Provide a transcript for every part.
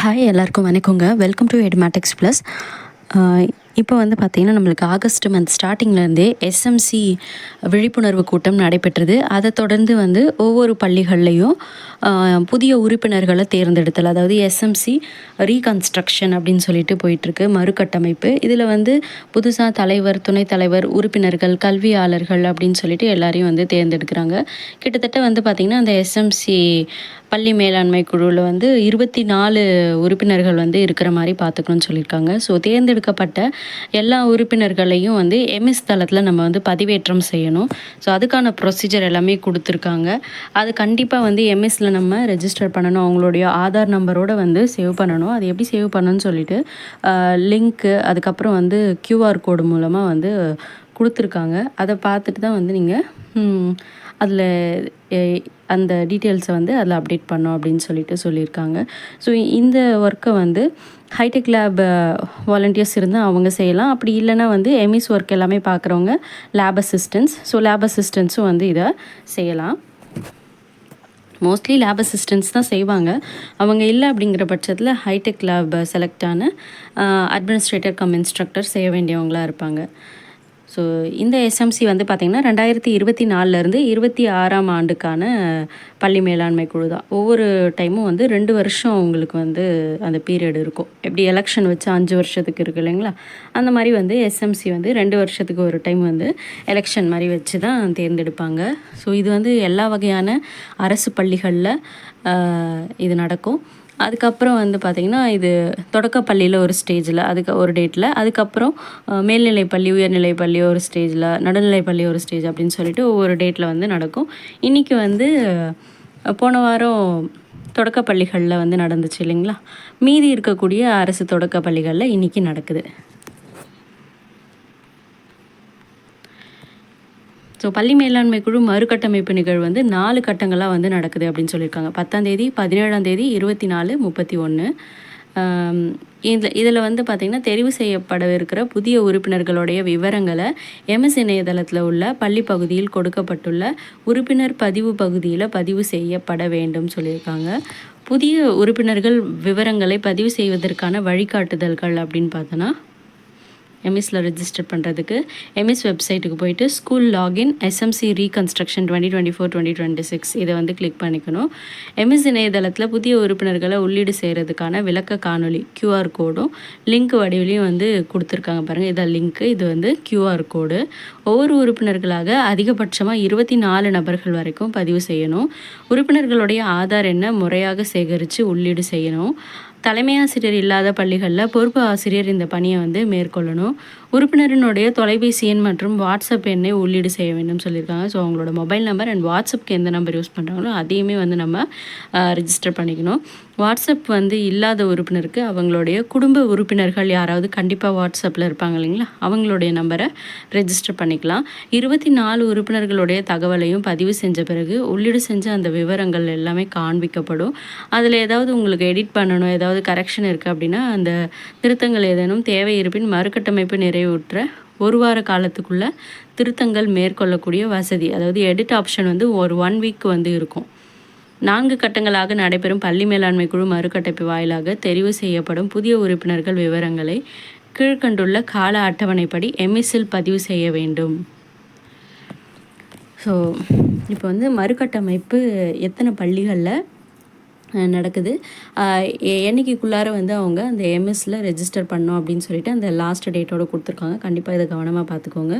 Hi எல்லாருக்கும் வணக்கங்க. Welcome to Edmatics plus இப்போ வந்து பார்த்திங்கன்னா நம்மளுக்கு ஆகஸ்ட் மந்த் ஸ்டார்டிங்லேருந்தே எஸ்எம்சி விழிப்புணர்வு கூட்டம் நடைபெற்றது. அதை தொடர்ந்து வந்து ஒவ்வொரு பள்ளிகள்லேயும் புதிய உறுப்பினர்களை தேர்ந்தெடுத்தல் அதாவது எஸ்எம்சி ரீகன்ஸ்ட்ரக்ஷன் அப்படின்னு சொல்லிட்டு போயிட்டுருக்கு மறுகட்டமைப்பு. இதில் வந்து புதுசாக தலைவர் துணைத் தலைவர் உறுப்பினர்கள் கல்வியாளர்கள் அப்படின்னு சொல்லிட்டு எல்லாரையும் வந்து தேர்ந்தெடுக்கிறாங்க. கிட்டத்தட்ட வந்து பார்த்திங்கன்னா அந்த எஸ்எம்சி பள்ளி மேலாண்மை குழுவில் வந்து இருபத்தி நாலு உறுப்பினர்கள் வந்து இருக்கிற மாதிரி பார்த்துக்கணும்னு சொல்லியிருக்காங்க. ஸோ தேர்ந்தெடுக்கப்பட்ட எல்லா உறுப்பினர்களையும் வந்து எம்எஸ் தளத்தில் நம்ம வந்து பதிவேற்றம் செய்யணும். ஸோ அதுக்கான ப்ரொசீஜர் எல்லாமே கொடுத்துருக்காங்க. அது கண்டிப்பாக வந்து எம்எஸ்சில் நம்ம ரெஜிஸ்டர் பண்ணணும். அவங்களுடைய ஆதார் நம்பரோடு வந்து சேவ் பண்ணணும். அது எப்படி சேவ் பண்ணணும்னு சொல்லிட்டு லிங்க்கு அதுக்கப்புறம் வந்து கியூஆர் கோடு மூலமாக வந்து கொடுத்துருக்காங்க. அதை பார்த்துட்டு தான் வந்து நீங்கள் அதில் அந்த டீட்டெயில்ஸை வந்து அதில் அப்டேட் பண்ணோம் அப்படின்னு சொல்லிட்டு சொல்லியிருக்காங்க. ஸோ இந்த ஒர்க்கை வந்து ஹைடெக் லேப் வாலண்டியர்ஸ் இருந்தால் அவங்க செய்யலாம். அப்படி இல்லைன்னா வந்து எம்இஸ் ஒர்க் எல்லாமே பார்க்குறவங்க லேப் அசிஸ்டன்ஸ் ஸோ லேப் அசிஸ்டன்ஸும் வந்து இதை செய்யலாம். மோஸ்ட்லி லேப் அசிஸ்டன்ஸ் தான் செய்வாங்க. அவங்க இல்லை அப்படிங்கிற பட்சத்தில் ஹைடெக் லேப் செலக்ட் ஆன அட்மினிஸ்ட்ரேட்டர் கம் இன்ஸ்ட்ரக்டர் செய்ய வேண்டியவங்களா இருப்பாங்க. ஸோ இந்த எஸ்எம்சி வந்து பார்த்திங்கன்னா ரெண்டாயிரத்தி இருபத்தி நாலுலேருந்து இருபத்தி ஆறாம் ஆண்டுக்கான பள்ளி மேலாண்மை குழு தான் ஒவ்வொரு டைமும் வந்து ரெண்டு வருஷம் உங்களுக்கு வந்து அந்த பீரியட் இருக்கும். எப்படி எலெக்ஷன் வச்சு அஞ்சு வருஷத்துக்கு இருக்கு இல்லைங்களா? அந்த மாதிரி வந்து எஸ்எம்சி வந்து ரெண்டு வருஷத்துக்கு ஒரு டைம் வந்து எலெக்ஷன் மாதிரி வச்சு தான் தேர்ந்தெடுப்பாங்க. ஸோ இது வந்து எல்லா வகையான அரசு பள்ளிகளில் இது நடக்கும். அதுக்கப்புறம் வந்து பார்த்திங்கன்னா இது தொடக்கப்பள்ளியில் ஒரு ஸ்டேஜில் அதுக்கு ஒரு டேட்டில் அதுக்கப்புறம் மேல்நிலைப்பள்ளி உயர்நிலைப்பள்ளி ஒரு ஸ்டேஜில் நடுநிலைப்பள்ளி ஒரு ஸ்டேஜ் அப்படின்னு சொல்லிட்டு ஒவ்வொரு டேட்டில் வந்து நடக்கும். இன்றைக்கி வந்து போன வாரம் தொடக்கப்பள்ளிகளில் வந்து நடந்துச்சு இல்லைங்களா? மீதி இருக்கக்கூடிய அரசு தொடக்கப்பள்ளிகளில் இன்றைக்கி நடக்குது. ஸோ பள்ளி மேலாண்மை குழு மறுகட்டமைப்பு நிகழ்வு வந்து நாலு கட்டங்களாக வந்து நடக்குது அப்படின்னு சொல்லியிருக்காங்க. பத்தாம் தேதி பதினேழாம் தேதி இருபத்தி நாலு முப்பத்தி ஒன்று இதில் இதில் வந்து பார்த்திங்கன்னா தெரிவு செய்யப்படவிருக்கிற புதிய உறுப்பினர்களுடைய விவரங்களை எம்எஸ் இணையதளத்தில் உள்ள பள்ளி பகுதியில் கொடுக்கப்பட்டுள்ள உறுப்பினர் பதிவு பகுதியில் பதிவு செய்யப்பட வேண்டும் சொல்லியிருக்காங்க. புதிய உறுப்பினர்கள் விவரங்களை பதிவு செய்வதற்கான வழிகாட்டுதல்கள் அப்படின்னு பார்த்தோன்னா எம்இஸில் ரெஜிஸ்டர் பண்ணுறதுக்கு எம்எஸ் வெப்சைட்டுக்கு போயிட்டு school login SMC reconstruction twenty twenty four twenty twenty six இதை வந்து கிளிக் பண்ணிக்கணும். எம்எஸ் இணையதளத்தில் புதிய உறுப்பினர்களை உள்ளீடு செய்கிறதுக்கான விளக்க காணொளி கியூஆர் கோடும் லிங்க் வடிவிலையும் வந்து கொடுத்துருக்காங்க பாருங்கள் இதான் லிங்க்கு இது வந்து கியூஆர் கோடு ஒவ்வொரு உறுப்பினர்களாக அதிகபட்சமாக இருபத்தி நாலு நபர்கள் வரைக்கும் பதிவு செய்யணும். உறுப்பினர்களுடைய ஆதார் எண்ணை முறையாக சேகரித்து உள்ளீடு செய்யணும். தலைமை ஆசிரியர் இல்லாத பள்ளிகளில் பொறுப்பு ஆசிரியர் இந்த பணியை வந்து மேற்கொள்ளணும். உறுப்பினரினுடைய தொலைபேசி எண் மற்றும் வாட்ஸ்அப் எண்ணை உள்ளீடு செய்ய வேண்டும் சொல்லியிருக்காங்க. ஸோ அவங்களோட மொபைல் நம்பர் அண்ட் வாட்ஸ்அப்க்கு எந்த நம்பர் யூஸ் பண்ணுறாங்களோ அதையுமே வந்து நம்ம ரிஜிஸ்டர் பண்ணிக்கணும். வாட்ஸ்அப் வந்து இல்லாத உறுப்பினருக்கு அவங்களுடைய குடும்ப உறுப்பினர்கள் யாராவது கண்டிப்பாக வாட்ஸ்அப்பில் இருப்பாங்க இல்லைங்களா? அவங்களுடைய நம்பரை ரெஜிஸ்டர் பண்ணிக்கலாம். இருபத்தி நாலு உறுப்பினர்களுடைய தகவலையும் பதிவு செஞ்ச பிறகு உள்ளீடு செஞ்ச அந்த விவரங்கள் எல்லாமே காண்பிக்கப்படும். அதில் ஏதாவது உங்களுக்கு எடிட் பண்ணணும் ஏதாவது கரெக்ஷன் இருக்குது அப்படின்னா அந்த திருத்தங்கள் ஏதேனும் தேவை இருப்பின் மறுகட்டமைப்பு நிறைவுற்ற ஒரு வார காலத்துக்குள்ளே திருத்தங்கள் மேற்கொள்ளக்கூடிய வசதி அதாவது எடிட் ஆப்ஷன் வந்து ஒரு ஒன் வீக் வந்து இருக்கும். நான்கு கட்டங்களாக நடைபெறும் பள்ளி மேலாண்மை குழு மறுகட்டமைப்பு வாயிலாக தெரிவு செய்யப்படும் புதிய உறுப்பினர்கள் விவரங்களை கீழ்கண்டுள்ள கால அட்டவணைப்படி எம்எஸ்ஸில் பதிவு செய்ய வேண்டும். ஸோ இப்போ வந்து மறுகட்டமைப்பு எத்தனை பள்ளிகளில் நடக்குது. என்றைக்குள்ளார வந்து அவங்க அந்த எம்எஸ்சில் ரெஜிஸ்டர் பண்ணோம் அப்படின்னு சொல்லிட்டு அந்த லாஸ்ட் டேட்டோட கொடுத்துருக்காங்க. கண்டிப்பாக இதை கவனமாக பார்த்துக்கோங்க.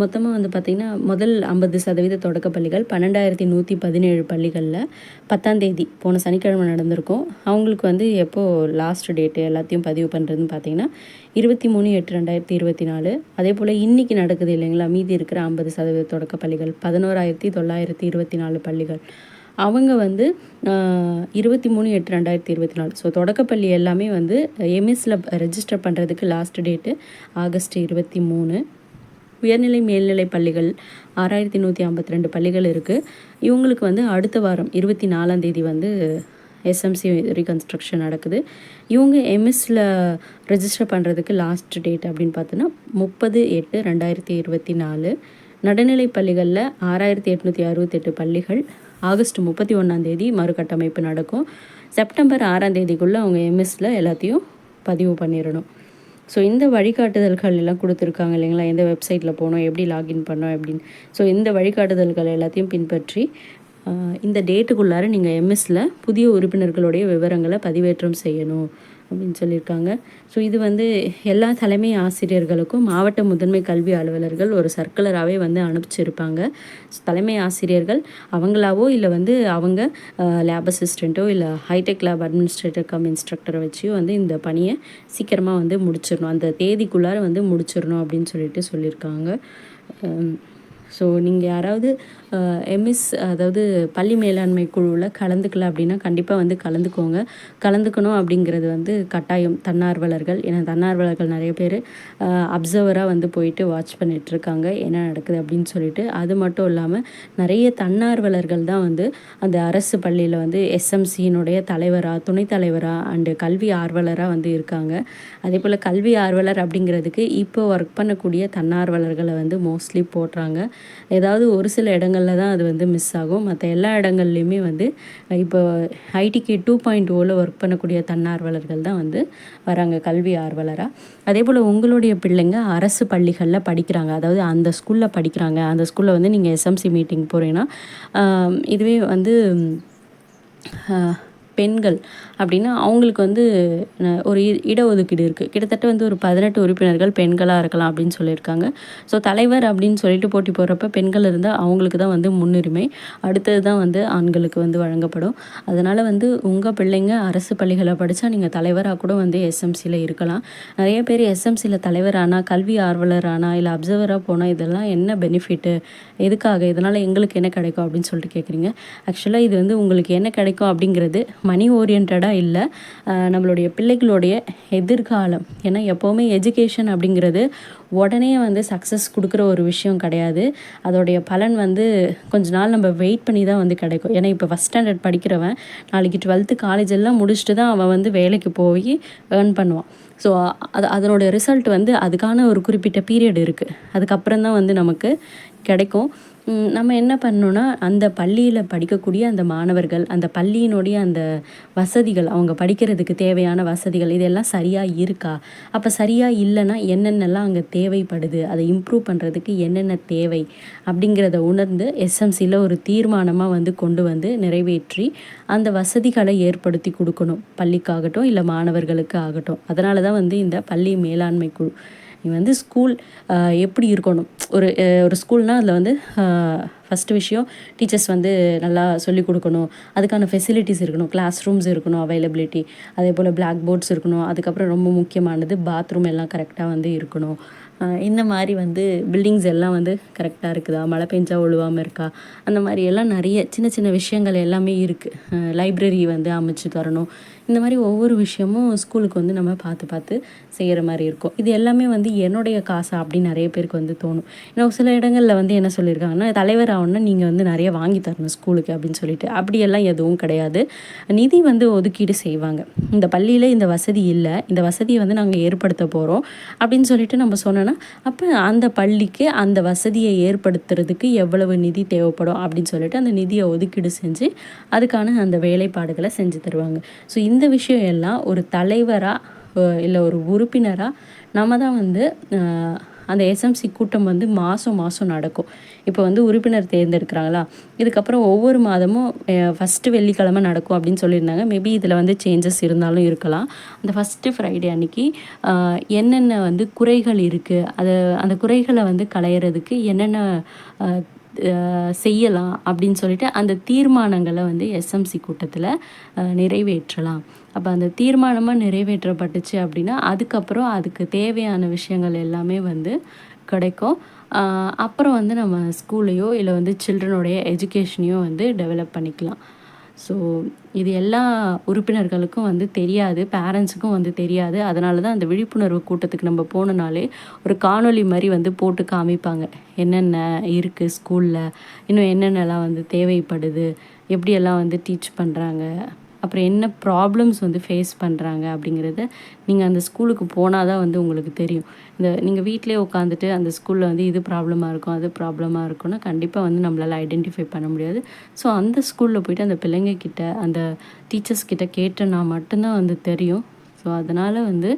மொத்தமாக வந்து பார்த்திங்கன்னா முதல் ஐம்பது சதவீத தொடக்க பள்ளிகள் பன்னெண்டாயிரத்தி நூற்றி பதினேழு பள்ளிகளில் பத்தாந்தேதி போன சனிக்கிழமை நடந்திருக்கும். அவங்களுக்கு வந்து எப்போது லாஸ்ட் டேட்டு எல்லாத்தையும் பதிவு பண்ணுறதுன்னு பார்த்தீங்கன்னா இருபத்தி மூணு எட்டு ரெண்டாயிரத்தி இருபத்தி நாலு. அதே போல் இன்றைக்கி நடக்குது இல்லைங்களா? மீதி இருக்கிற ஐம்பது சதவீத தொடக்க பள்ளிகள் பதினோராயிரத்தி தொள்ளாயிரத்தி இருபத்தி நாலு பள்ளிகள். அவங்க வந்து இருபத்தி மூணு எட்டு ரெண்டாயிரத்தி இருபத்தி நாலு. ஸோ தொடக்கப்பள்ளி எல்லாமே வந்து எம்எஸ்சில் ரெஜிஸ்டர் பண்ணுறதுக்கு லாஸ்ட் டேட்டு ஆகஸ்ட் இருபத்தி மூணு. உயர்நிலை மேல்நிலை பள்ளிகள் ஆறாயிரத்தி நூற்றி ஐம்பத்தி ரெண்டு பள்ளிகள் இருக்குது இவங்களுக்கு வந்து அடுத்த வாரம் இருபத்தி நாலாம் தேதி வந்து எஸ்எம்சி ரீகன்ஸ்ட்ரக்ஷன் நடக்குது. இவங்க எம்எஸ்சில் ரெஜிஸ்டர் பண்ணுறதுக்கு லாஸ்ட் டேட் அப்படின்னு பார்த்தோன்னா முப்பது எட்டு ரெண்டாயிரத்தி இருபத்தி நாலு. நடுநிலை பள்ளிகளில் ஆறாயிரத்தி எட்நூற்றி அறுபத்தெட்டு பள்ளிகள் ஆகஸ்ட் முப்பத்தி ஒன்றாந்தேதி மறுகட்டமைப்பு நடக்கும். செப்டம்பர் ஆறாம் தேதிக்குள்ளே அவங்க எம்எஸ்சில் எல்லாத்தையும் பதிவு பண்ணிடணும். ஸோ இந்த வழிகாட்டுதல்கள் எல்லாம் கொடுத்துருக்காங்க இல்லைங்களா? எந்த வெப்சைட்டில் போகணும் எப்படி லாகின் பண்ணோம் அப்படின்னு. ஸோ இந்த வழிகாட்டுதல்கள் எல்லாத்தையும் பின்பற்றி இந்த டேட்டுக்குள்ளார நீங்கள் எம்எஸ்சில் புதிய உறுப்பினர்களுடைய விவரங்களை பதிவேற்றம் செய்யணும். அப்படின்னு சொல்லியிருக்காங்க. ஸோ இது வந்து எல்லா தலைமை ஆசிரியர்களுக்கும் மாவட்ட முதன்மை கல்வி அலுவலர்கள் ஒரு சர்க்குலராகவே வந்து அனுப்பிச்சிருப்பாங்க. தலைமை ஆசிரியர்கள் அவங்களாவோ இல்லை வந்து அவங்க லேப் அசிஸ்டண்ட்டோ இல்லை hi tech lab administrator cum இன்ஸ்ட்ரக்டரை வச்சியோ வந்து இந்த பணியை சீக்கிரமாக வந்து முடிச்சிடணும். அந்த தேதிக்குள்ளார வந்து முடிச்சிடணும் அப்படின்னு சொல்லிட்டு சொல்லியிருக்காங்க. ஸோ நீங்கள் யாராவது எம்எஸ் அதாவது பள்ளி மேலாண்மை குழுவில் கலந்துக்கல அப்படின்னா கண்டிப்பாக வந்து கலந்துக்கோங்க. கலந்துக்கணும் அப்படிங்கிறது வந்து கட்டாயம். தன்னார்வலர்கள் ஏன்னா தன்னார்வலர்கள் நிறைய பேர் அப்சர்வராக வந்து போயிட்டு வாட்ச் பண்ணிகிட்ருக்காங்க என்ன நடக்குது அப்படின்னு சொல்லிட்டு. அது மட்டும் இல்லாமல் நிறைய தன்னார்வலர்கள் தான் வந்து அந்த அரசு பள்ளியில் வந்து எஸ்எம்சியினுடைய தலைவராக துணைத் தலைவராக அண்டு கல்வி ஆர்வலராக வந்து இருக்காங்க. அதே போல் கல்வி ஆர்வலர் அப்படிங்கிறதுக்கு இப்போ ஒர்க் பண்ணக்கூடிய தன்னார்வலர்களை வந்து மோஸ்ட்லி போடுறாங்க. ஏதாவது ஒரு சில இடங்கள் இடங்களில் தான் அது வந்து மிஸ் ஆகும். மற்ற எல்லா இடங்கள்லையுமே வந்து இப்போ ஐடிக்கு டூ பாயிண்ட் ஓவில் ஒர்க் பண்ணக்கூடிய தன்னார்வலர்கள் தான் வந்து வராங்க கல்வி ஆர்வலராக அதே போல் உங்களுடைய பிள்ளைங்க அரசு பள்ளிகளில் படிக்கிறாங்க. அதாவது அந்த ஸ்கூலில் படிக்கிறாங்க. அந்த ஸ்கூலில் வந்து நீங்கள் எஸ்எம்சி மீட்டிங் போகிறீங்கன்னா இதுவே வந்து பெண்கள் அப்படின்னா அவங்களுக்கு வந்து ஒரு இடஒதுக்கீடு இருக்குது கிட்டத்தட்ட வந்து ஒரு பதினெட்டு உறுப்பினர்கள் பெண்களாக இருக்கலாம் அப்படின்னு சொல்லியிருக்காங்க. ஸோ தலைவர் அப்படின்னு சொல்லிட்டு போட்டி போடுறப்ப பெண்கள் இருந்தால் அவங்களுக்கு தான் வந்து முன்னுரிமை. அடுத்தது தான் வந்து ஆண்களுக்கு வந்து வழங்கப்படும். அதனால் வந்து உங்கள் பிள்ளைங்க அரசு பள்ளிகளை படித்தா நீங்கள் தலைவராக கூட வந்து எஸ்எம்சியில் இருக்கலாம். நிறைய பேர் எஸ்எம்சியில் தலைவர் ஆனால் கல்வி ஆர்வலர் ஆனால் இல்லை அப்சர்வராக போனால் இதெல்லாம் என்ன பெனிஃபிட்டு எதுக்காக? இதனால் எங்களுக்கு என்ன கிடைக்கும் அப்படின்னு சொல்லிட்டு கேட்குறீங்க ஆக்சுவலாக இது வந்து உங்களுக்கு என்ன கிடைக்கும் அப்படிங்கிறது மணி ஓரியன்டாக இல்லை. நம்மளுடைய பிள்ளைகளுடைய எதிர்காலம். ஏன்னா எப்போவுமே எஜுகேஷன் அப்படிங்கிறது உடனே வந்து சக்ஸஸ் கொடுக்குற ஒரு விஷயம் கிடையாது. அதோடைய பலன் வந்து கொஞ்ச நாள் நம்ம வெயிட் பண்ணி தான் வந்து கிடைக்கும். ஏன்னா இப்போ ஃபஸ்ட் ஸ்டாண்டர்ட் படிக்கிறவன் நாளைக்கு டுவெல்த்து காலேஜ் எல்லாம் முடிச்சுட்டு தான் அவன் வந்து வேலைக்கு போய் ஏர்ன் பண்ணுவான். ஸோ அது அதனோட ரிசல்ட் வந்து அதுக்கான ஒரு குறிப்பிட்ட பீரியட் இருக்குது அதுக்கப்புறம் தான் வந்து நமக்கு கிடைக்கும். நம்ம என்ன பண்ணணுன்னா அந்த பள்ளியில் படிக்கக்கூடிய அந்த மாணவர்கள் அந்த பள்ளியினுடைய அந்த வசதிகள் அவங்க படிக்கிறதுக்கு தேவையான வசதிகள் இதெல்லாம் சரியாக இருக்கா? அப்போ சரியாக இல்லைன்னா என்னென்னலாம் அங்கே தேவைப்படுது? அதை இம்ப்ரூவ் பண்ணுறதுக்கு என்னென்ன தேவை? அப்படிங்கிறத உணர்ந்து எஸ்எம்சியில் ஒரு தீர்மானமாக வந்து கொண்டு வந்து நிறைவேற்றி அந்த வசதிகளை ஏற்படுத்தி கொடுக்கணும். பள்ளிக்காகட்டும் இல்லை மாணவர்களுக்கு ஆகட்டும் அதனால தான் வந்து இந்த பள்ளி மேலாண்மை குழு நீ வந்து ஸ்கூல் எப்படி இருக்கணும்? ஒரு ஒரு ஸ்கூல்னால் அதில் வந்து ஃபஸ்ட்டு விஷயம் டீச்சர்ஸ் வந்து நல்லா சொல்லிக் கொடுக்கணும். அதுக்கான ஃபெசிலிட்டிஸ் இருக்கணும். கிளாஸ் ரூம்ஸ் இருக்கணும் அவைலபிலிட்டி அதே போல் பிளாக் போர்ட்ஸ் இருக்கணும். அதுக்கப்புறம் ரொம்ப முக்கியமானது பாத்ரூம் எல்லாம் கரெக்டாக வந்து இருக்கணும். இந்த மாதிரி வந்து பில்டிங்ஸ் எல்லாம் வந்து கரெக்டாக இருக்குதா? மழை பெஞ்சா ஒழுவாமல் இருக்கா? அந்த மாதிரி எல்லாம் நிறைய சின்ன சின்ன விஷயங்கள் எல்லாமே இருக்குது லைப்ரரி வந்து அமைச்சு தரணும். இந்த மாதிரி ஒவ்வொரு விஷயமும் ஸ்கூலுக்கு வந்து நம்ம பார்த்து பார்த்து செய்கிற மாதிரி இருக்கும். இது எல்லாமே வந்து என்னுடைய காசா அப்படின்னு நிறைய பேருக்கு வந்து தோணும். ஏன்னா சில இடங்களில் வந்து என்ன சொல்லியிருக்காங்கன்னா தலைவர் ஆகணும்னா நீங்கள் வந்து நிறைய வாங்கி தரணும் ஸ்கூலுக்கு அப்படின்னு சொல்லிட்டு. அப்படியெல்லாம் எதுவும் கிடையாது. நிதி வந்து ஒதுக்கீடு செய்வாங்க. இந்த பள்ளியில் இந்த வசதி இல்லை இந்த வசதியை வந்து நாங்கள் ஏற்படுத்த போகிறோம் அப்படின்னு சொல்லிட்டு நம்ம சொன்னோன்னா அப்போ அந்த பள்ளிக்கு அந்த வசதியை ஏற்படுத்துறதுக்கு எவ்வளவு நிதி தேவைப்படும் அப்படின்னு சொல்லிட்டு அந்த நிதியை ஒதுக்கீடு செஞ்சு அதுக்கான அந்த வேலைப்பாடுகளை செஞ்சு தருவாங்க. ஸோ இந்த விஷயம் எல்லாம் ஒரு தலைவராக இல்லை ஒரு உறுப்பினராக நம்ம தான் வந்து அந்த எஸ்எம்சி கூட்டம் வந்து மாதம் மாதம் நடக்கும். இப்போ வந்து உறுப்பினர் தேர்ந்தெடுக்கிறாங்களா? இதுக்கப்புறம் ஒவ்வொரு மாதமும் ஃபஸ்ட்டு வெள்ளிக்கிழமை நடக்கும் அப்படின்னு சொல்லியிருந்தாங்க. மேபி இதில் வந்து சேஞ்சஸ் இருந்தாலும் இருக்கலாம். அந்த ஃபஸ்ட்டு ஃப்ரைடே அன்னைக்கு என்னென்ன வந்து குறைகள் இருக்குது அதை அந்த குறைகளை வந்து களையிறதுக்கு என்னென்ன செய்யலாம் அப்படின்னு சொல்லிட்டு அந்த தீர்மானங்களை வந்து எஸ்எம்சி கூட்டத்தில் நிறைவேற்றலாம். அப்போ அந்த தீர்மானமாக நிறைவேற்றப்பட்டுச்சு அப்படின்னா அதுக்கப்புறம் அதுக்கு தேவையான விஷயங்கள் எல்லாமே வந்து கிடைக்கும். அப்புறம் வந்து நம்ம ஸ்கூலையோ இல்லை வந்து சில்ட்ரனுடைய எஜுகேஷனையோ வந்து டெவலப் பண்ணிக்கலாம். ஸோ இது எல்லா உறுப்பினர்களுக்கும் வந்து தெரியாது பேரண்ட்ஸுக்கும் வந்து தெரியாது. அதனால தான் அந்த விழிப்புணர்வு கூட்டத்துக்கு நம்ம போனனாலே ஒரு காணொலி மாதிரி வந்து போட்டு காமிப்பாங்க. என்னென்ன இருக்குது ஸ்கூலில் இன்னும் என்னென்னலாம் வந்து தேவைப்படுது? எப்படியெல்லாம் வந்து டீச் பண்ணுறாங்க அப்புறம் என்ன ப்ராப்ளம்ஸ் வந்து ஃபேஸ் பண்ணுறாங்க அப்படிங்கிறத நீங்கள் அந்த ஸ்கூலுக்கு போனால் தான் வந்து உங்களுக்கு தெரியும். இந்த நீங்கள் வீட்டிலே உட்காந்துட்டு அந்த ஸ்கூலில் வந்து இது ப்ராப்ளமாக இருக்கும் அது ப்ராப்ளமாக இருக்கும்னா கண்டிப்பாக வந்து நம்மளால் ஐடென்டிஃபை பண்ண முடியாது. ஸோ அந்த ஸ்கூலில் போயிட்டு அந்த பிள்ளைங்கக்கிட்ட அந்த டீச்சர்ஸ் கிட்ட கேட்டனா மட்டும்தான் வந்து தெரியும். ஸோ அதனால் வந்து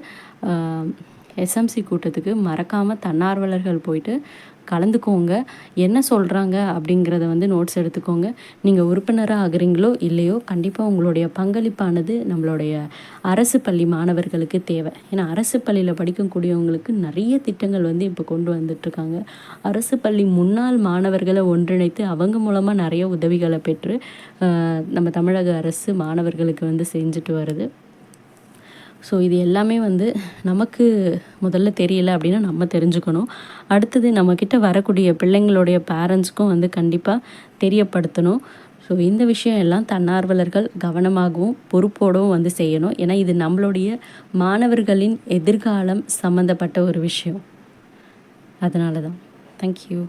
எஸ்எம்சி கூட்டத்துக்கு மறக்காமல் தன்னார்வலர்கள் போயிட்டு கலந்துக்கோங்க. என்ன சொல்கிறாங்க அப்படிங்கிறத வந்து நோட்ஸ் எடுத்துக்கோங்க. நீங்கள் உறுப்பினராக ஆகுறீங்களோ இல்லையோ கண்டிப்பாக உங்களுடைய பங்களிப்பானது நம்மளுடைய அரசு பள்ளி மாணவர்களுக்கு தேவை. ஏன்னா அரசு பள்ளியில் படிக்கக்கூடியவங்களுக்கு நிறைய திட்டங்கள் வந்து இப்போ கொண்டு வந்துட்ருக்காங்க அரசு பள்ளி முன்னாள் மாணவர்களை ஒன்றிணைத்து அவங்க மூலமாக நிறைய உதவிகளை பெற்று நம்ம தமிழக அரசு மாணவர்களுக்கு வந்து செஞ்சுட்டு வருது. ஸோ இது எல்லாமே வந்து நமக்கு முதல்ல தெரியல அப்படின்னா நம்ம தெரிஞ்சுக்கணும். அடுத்தது நம்மக்கிட்ட வரக்கூடிய பிள்ளைங்களுடைய பேரண்ட்ஸ்க்கும் வந்து கண்டிப்பாக தெரியப்படுத்தணும். ஸோ இந்த விஷயம் எல்லாம் தன்னார்வலர்கள் கவனமாகவும் பொறுப்போடவும் வந்து செய்யணும். ஏன்னா இது நம்மளுடைய மாணவர்களின் எதிர்காலம் சம்மந்தப்பட்ட ஒரு விஷயம். அதனால தான் தேங்க்யூ